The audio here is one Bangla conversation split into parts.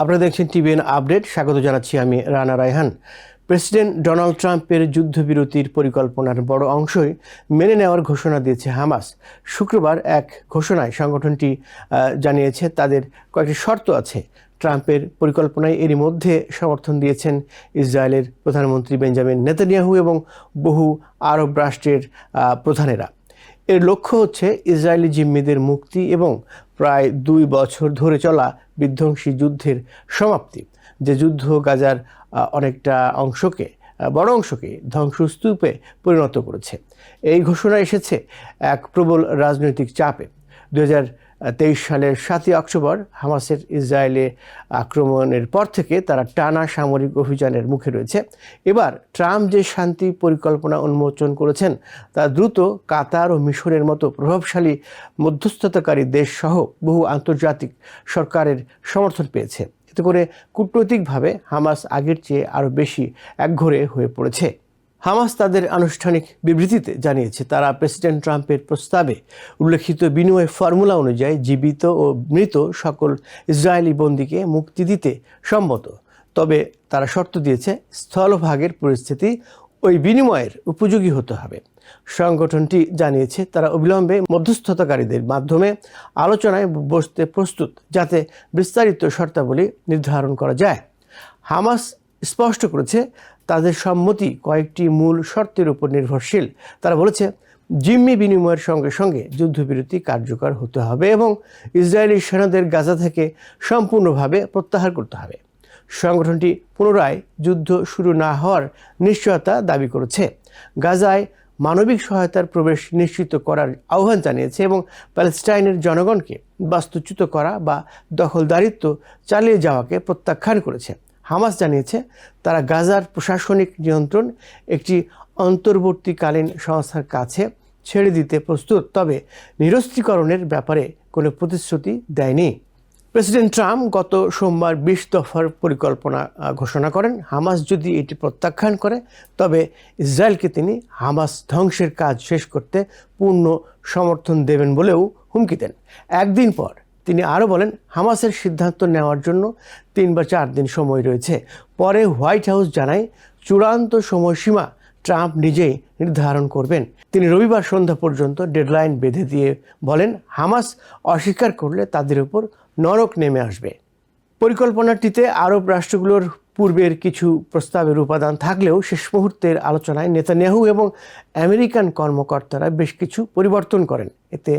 আপনারা দেখছেন টিভিএন আপডেট, স্বাগত জানাচ্ছি আমি রানা রায়হান। প্রেসিডেন্ট ডোনাল্ড ট্রাম্পের যুদ্ধবিরতির পরিকল্পনার বড় অংশই মেনে নেওয়ার ঘোষণা দিয়েছে হামাস। শুক্রবার এক ঘোষণায় সংগঠনটি জানিয়েছে তাদের কয়েকটি শর্ত আছে। ট্রাম্পের পরিকল্পনায় এরই মধ্যে সমর্থন দিয়েছেন ইসরায়েলের প্রধানমন্ত্রী বেঞ্জামিন নেতানিয়াহু এবং বহু আরব রাষ্ট্রের প্রধানেরা। এর লক্ষ্য হচ্ছে ইসরায়েলি জিম্মিদের মুক্তি এবং প্রায় দুই বছর ধরে চলা বিধ্বংসী যুদ্ধের সমাপ্তি। যে যুদ্ধ গাজার অনেকটা অংশকে বড় অংশকে ধ্বংসস্তূপে পরিণত করেছে। এই ঘোষণা এসেছে এক প্রবল রাজনৈতিক চাপে। দু হাজার তেইশ সালের সাতই অক্টোবর হামাসের ইসরায়েলে আক্রমণের পর থেকে তারা টানা সামরিক অভিযানের মুখে রয়েছে। এবার ট্রাম্প যে শান্তি পরিকল্পনা উন্মোচন করেছেন, তা দ্রুত কাতার ও মিশরের মতো প্রভাবশালী মধ্যস্থতাকারী দেশ সহ বহু আন্তর্জাতিক সরকারের সমর্থন পেয়েছে। এতে করে কূটনৈতিকভাবে হামাস আগের চেয়ে আরও বেশি একঘরে হয়ে পড়েছে। হামাস তাদের আনুষ্ঠানিক বিবৃতিতে জানিয়েছে, তারা প্রেসিডেন্ট ট্রাম্পের প্রস্তাবে উল্লেখিত বিনিময় ফর্মুলা অনুযায়ী জীবিত ও মৃত সকল ইসরায়েলি বন্দীকে মুক্তি দিতে সম্মত। তবে তারা শর্ত দিয়েছে, স্থলভাগের পরিস্থিতি ওই বিনিময়ের উপযোগী হতে হবে। সংগঠনটি জানিয়েছে, তারা অবিলম্বে মধ্যস্থতাকারীদের মাধ্যমে আলোচনায় বসতে প্রস্তুত, যাতে বিস্তারিত শর্তাবলী নির্ধারণ করা যায়। হামাস স্পষ্ট করেছে তাদের সম্মতি কয়েকটি মূল শর্তের উপর নির্ভরশীল। তারা বলেছে, জিম্মি বিনিময়ের সঙ্গে সঙ্গে যুদ্ধবিরতি কার্যকর হতে হবে এবং ইসরায়েলি সেনাদের গাজা থেকে সম্পূর্ণভাবে প্রত্যাহার করতে হবে। সংগঠনটি পুনরায় যুদ্ধ শুরু না হওয়ার নিশ্চয়তা দাবি করেছে। গাজায় মানবিক সহায়তার প্রবেশ নিশ্চিত করার আহ্বান জানিয়েছে এবং প্যালেস্টাইনের জনগণকে বাস্তুচ্যুত করা বা দখলদারিত্ব চালিয়ে যাওয়াকে প্রত্যাখ্যান করেছে। হামাস জানিয়েছে, তারা গাজার প্রশাসনিক নিয়ন্ত্রণ একটি অন্তর্বর্তীকালীন সংস্থার কাছে ছেড়ে দিতে প্রস্তুত, তবে নিরস্ত্রীকরণের ব্যাপারে কোনো প্রতিশ্রুতি দেয়নি। প্রেসিডেন্ট ট্রাম্প গত সোমবার বিশ দফার পরিকল্পনা ঘোষণা করেন। হামাস যদি এটি প্রত্যাখ্যান করে, তবে ইসরায়েলকে তিনি হামাস ধ্বংসের কাজ শেষ করতে পূর্ণ সমর্থন দেবেন বলেও হুমকি দেন। একদিন পর তিনি আরও বলেন, হামাসের সিদ্ধান্ত নেওয়ার জন্য তিন বা চার দিন সময় রয়েছে। পরে হোয়াইট হাউস জানায়, চূড়ান্ত সময়সীমা ট্রাম্প নিজেই নির্ধারণ করবেন। তিনি রবিবার সন্ধ্যা পর্যন্ত ডেডলাইন বেঁধে দিয়ে বলেন, হামাস অস্বীকার করলে তাদের উপর নরক নেমে আসবে। পরিকল্পনাটিতে আরব রাষ্ট্রগুলোর পূর্বের কিছু প্রস্তাবের উপাদান থাকলেও শেষ মুহূর্তের আলোচনায় নেতানিয়াহু এবং আমেরিকান কর্মকর্তারা বেশ কিছু পরিবর্তন করেন। এতে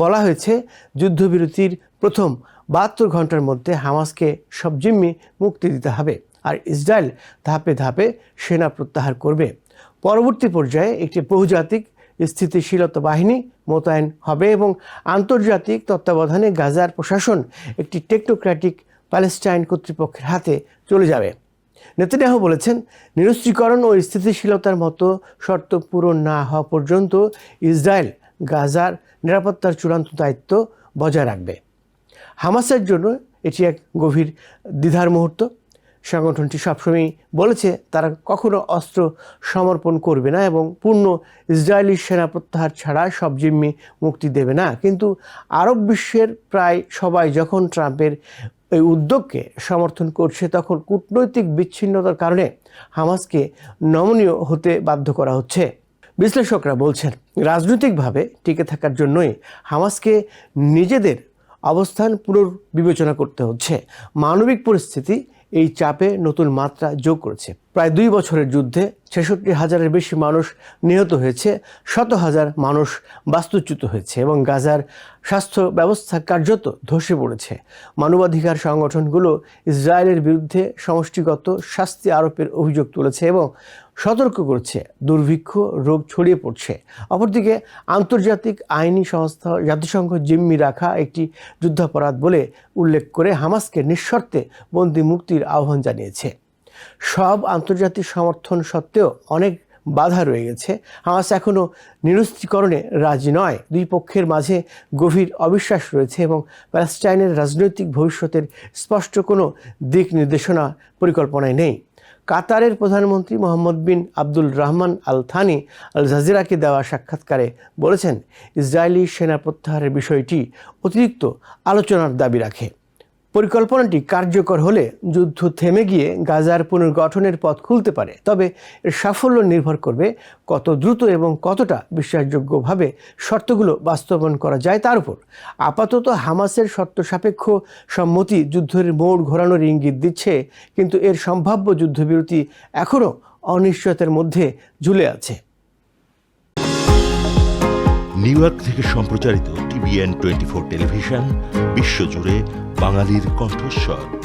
বলা হয়েছে, যুদ্ধবিরতির প্রথম বাহাত্তর ঘণ্টার মধ্যে হামাসকে সব জিম্মি মুক্তি দিতে হবে আর ইসরায়েল ধাপে ধাপে সেনা প্রত্যাহার করবে। পরবর্তী পর্যায়ে একটি বহুজাতিক স্থিতিশীলতা বাহিনী মোতায়েন হবে এবং আন্তর্জাতিক তত্ত্বাবধানে গাজার প্রশাসন একটি টেকনোক্র্যাটিক প্যালেস্টাইন কর্তৃপক্ষের হাতে চলে যাবে। নেতানিয়াহু বলেছেন, নিরস্ত্রীকরণ ও স্থিতিশীলতার মতো শর্ত পূরণ না হওয়া পর্যন্ত ইসরায়েল গাজার নিরাপত্তার চূড়ান্ত দায়িত্ব বজায় রাখবে। হামাসের জন্য এটি এক গভীর দ্বিধার মুহূর্ত। সংগঠনটি সবসময় বলেছে, তারা কখনো অস্ত্র সমর্পণ করবে না এবং পূর্ণ ইসরায়েলি সেনা প্রত্যাহার ছাড়া সব জিম্মি মুক্তি দেবে না। কিন্তু আরব বিশ্বের প্রায় সবাই যখন ট্রাম্পের এই উদ্যোগকে সমর্থন করছে, তখন কূটনৈতিক বিচ্ছিন্নতার কারণে হামাসকে নমনীয় হতে বাধ্য করা হচ্ছে। বিশ্লেষকরা বলছেন, রাজনৈতিকভাবে টিকে থাকার জন্যই হামাসকে নিজেদের অবস্থান পুনর্বিবেচনা করতে হচ্ছে। মানবিক পরিস্থিতি এই চাপে নতুন মাত্রা যোগ করেছে। প্রায় দুই বছরের যুদ্ধে ছেষট্টি হাজারের বেশি মানুষ নিহত হয়েছে, শত হাজার মানুষ বাস্তুচ্যুত হয়েছে এবং গাজার স্বাস্থ্য ব্যবস্থা কার্যত ধসে পড়েছে। মানবাধিকার সংগঠনগুলো ইসরায়েলের বিরুদ্ধে সমষ্টিগত শাস্তি আরোপের অভিযোগ তুলেছে এবং সতর্ক করছে, দুর্ভিক্ষ, রোগ ছড়িয়ে পড়ছে। অপরদিকে আন্তর্জাতিক আইনি সংস্থা জাতিসংঘ জিম্মি রাখা একটি যুদ্ধাপরাধ বলে উল্লেখ করে হামাসকে নিঃশর্তে বন্দি মুক্তির আহ্বান জানিয়েছে। সব আন্তর্জাতিক সমর্থন সত্ত্বেও অনেক বাধা রয়ে গেছে। হামাস এখনও নিরস্ত্রীকরণে রাজি নয়। দুই পক্ষের মাঝে গভীর অবিশ্বাস রয়েছে এবং প্যালেস্টাইনের রাজনৈতিক ভবিষ্যতের স্পষ্ট কোনো দিক নির্দেশনা পরিকল্পনায় নেই। কাতারের প্রধানমন্ত্রী Mohammed bin Abdul Rahman Al Thani আল জাজিরাকে দেওয়া সাক্ষাৎকারে বলেছেন, ইসরায়েলি সেনা প্রত্যাহারের বিষয়টি অতিরিক্ত আলোচনার দাবি রাখে। পরিকল্পনাটি কার্যকর হলে যুদ্ধ থেমে গিয়ে গাজার পুনর্গঠনের পথ খুলতে পারে। তবে এর সাফল্য নির্ভর করবে কত দ্রুত এবং কতটা বিশ্বাসযোগ্যভাবে শর্তগুলো বাস্তবায়ন করা যায় তার উপর। আপাতত হামাসের শর্ত সাপেক্ষ সম্মতি যুদ্ধের মোড় ঘোরানোর ইঙ্গিত দিচ্ছে, কিন্তু এর সম্ভাব্য যুদ্ধবিরতি এখনও অনিশ্চয়তার মধ্যে ঝুলে আছে। নিউ ইয়র্ক থেকে সম্প্রচারিত টিভিএন টোয়েন্টি ফোর টেলিভিশন বিশ্বজুড়ে বাঙালির কণ্ঠস্বর।